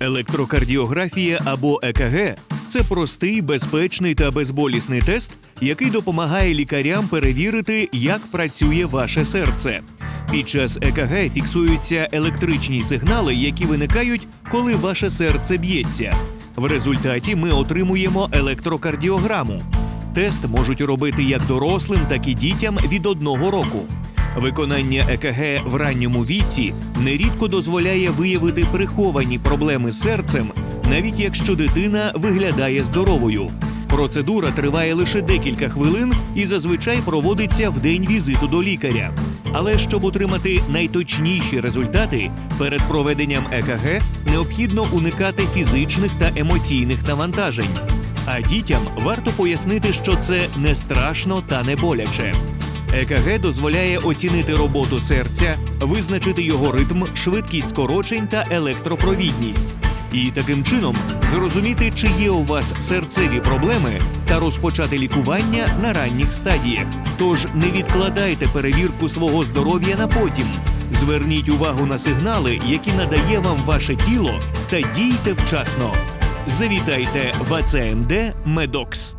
Електрокардіографія або ЕКГ це простий, безпечний та безболісний тест, який допомагає лікарям перевірити, як працює ваше серце. Під час ЕКГ фіксуються електричні сигнали, які виникають, коли ваше серце б'ється. В результаті ми отримуємо електрокардіограму. Тест можуть робити як дорослим, так і дітям від одного року. Виконання ЕКГ в ранньому віці нерідко дозволяє виявити приховані проблеми з серцем, навіть якщо дитина виглядає здоровою. Процедура триває лише декілька хвилин і зазвичай проводиться в день візиту до лікаря. Але щоб отримати найточніші результати, перед проведенням ЕКГ необхідно уникати фізичних та емоційних навантажень. А дітям варто пояснити, що це не страшно та не боляче. ЕКГ дозволяє оцінити роботу серця, визначити його ритм, швидкість скорочень та електропровідність. І таким чином зрозуміти, чи є у вас серцеві проблеми, та розпочати лікування на ранніх стадіях. Тож не відкладайте перевірку свого здоров'я на потім. Зверніть увагу на сигнали, які надає вам ваше тіло, та дійте вчасно. Завітайте в АЦМД Медокс.